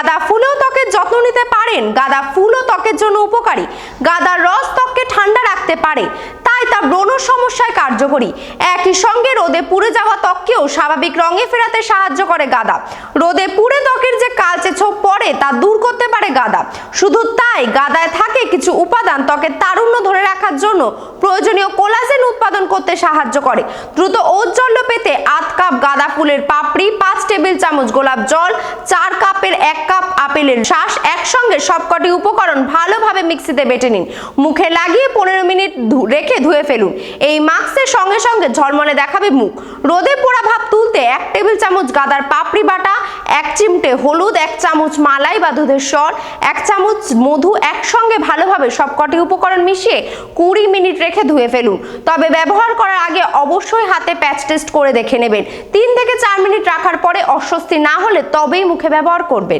গাঁদা ফুলও ত্বকের যত্ন নিতে পারেন, গাঁদা ফুলও ত্বকের জন্য উপকারী। গাঁদার রস ত্বককে ঠান্ডা রাখতে পারে, তাই তা ব্রণ সমস্যায় কার্যকরী। একই সঙ্গে রোদে পুড়ে যাওয়া ত্বককেও স্বাভাবিক রঙে ফেরাতে সাহায্য করে গাঁদা। রোদে পুড়ে ত্বকের যে কালচে ছোপ পড়ে, তা দূর করতে পারে গাঁদা। শুধু তাই, গাঁদায় থাকে কিছু উপাদান ত্বকের তারুণ্য ধরে রাখার জন্য প্রয়োজনীয় কোলাজেন উৎপাদন করতে সাহায্য করে। দ্রুত ঔজ্জ্বল্য পেতে আধ কাপ গাঁদা ফুলের পাপড়ি, পাঁচ টেবিল চামচ গোলাপ জল, চার কাপের এক কাপ আপেলের শ্বাস একসঙ্গে সবকটি উপকরণ ভালোভাবে মিক্সিতে বেটে নিন। মুখে লাগিয়ে পনেরো মিনিট রেখে ধুয়ে ফেলুন। এই মাস্কের সঙ্গে সঙ্গে ঝলমলে দেখাবে মুখ। রোদে পোড়া ভাব তুলতে এক টেবিল চামচ গাদার পাপড়ি বাটা, এক চিমটে হলুদ, এক চামচ মালাই বা দুধের স্বর এক চামচ মধু একসঙ্গে ভালোভাবে সবকটি উপকরণ মিশিয়ে কুড়ি মিনিট রেখে ধুয়ে ফেলুন। তবে ব্যবহার করার আগে অবশ্যই হাতে প্যাচ টেস্ট করে দেখে নেবেন। তিন থেকে চার মিনিট রাখার পরে অস্বস্তি না হলে তবেই মুখে ব্যবহার করবেন।